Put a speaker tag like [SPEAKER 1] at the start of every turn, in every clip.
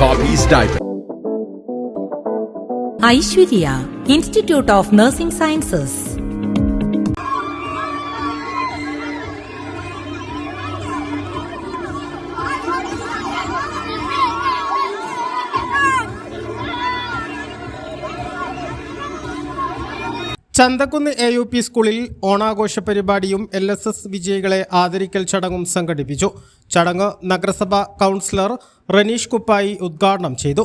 [SPEAKER 1] Poppy's diaper.
[SPEAKER 2] Aishwarya institute of nursing sciences
[SPEAKER 3] Chanthakkunnu A U P സ്കൂളിൽ ഓണാഘോഷ പരിപാടിയും L S S വിജയികളെ ആദരിക്കൽ ചടങ്ങും സംഘടിപ്പിച്ചു ചടങ്ങ് നഗരസഭാ കൗൺസിലർ റനീഷ് കുപ്പായി ഉദ്ഘാടനം ചെയ്തു.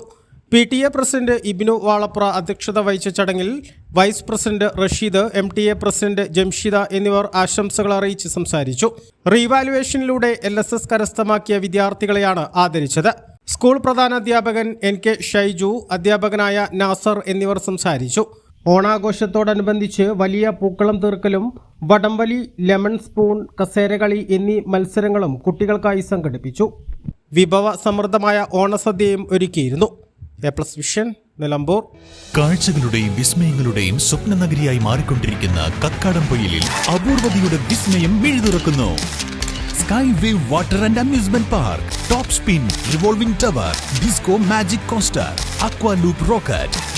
[SPEAKER 3] P T A president Ibinu Valapra അധ്യക്ഷത വഹിച്ച ചടങ്ങിൽ vice president Rasheed M T A president Jamshida എന്നിവർ ആശംസകൾ അറിയിച്ച് സംസാരിച്ചു. റീവാലുവേഷനിലൂടെ എൽ എസ് എസ് കരസ്ഥമാക്കിയ വിദ്യാർത്ഥികളെയാണ് ആദരിച്ചത്. സ്കൂൾ പ്രധാനാധ്യാപകൻ എൻ കെ ഷൈജു അധ്യാപകനായ നാസർ എന്നിവർ സംസാരിച്ചു. ഓണാഘോഷത്തോടനുബന്ധിച്ച് വലിയ പൂക്കളം തീർക്കലും വടംവലി ലെമൺ സ്പൂൺ കസേരകളി എന്നീ മത്സരങ്ങളും കുട്ടികൾക്കായി സംഘടിപ്പിച്ചു. വിഭവ സമൃദ്ധമായ ഓണസദ്യയും ഒരുക്കിയിരുന്നു. A plus vision Nilambur.
[SPEAKER 4] കാഴ്ചകളുടെയും വിസ്മയങ്ങളുടെയും സ്വപ്ന നഗരിയായി മാറിക്കൊണ്ടിരിക്കുന്ന കക്കാടംപൊയിലിൽ അപൂർവതയുടെ വിസ്മയം മിഴുതുറക്കുന്നു. Sky wave water and amusement park top spin revolving tower disco magic coaster aqua loop rocket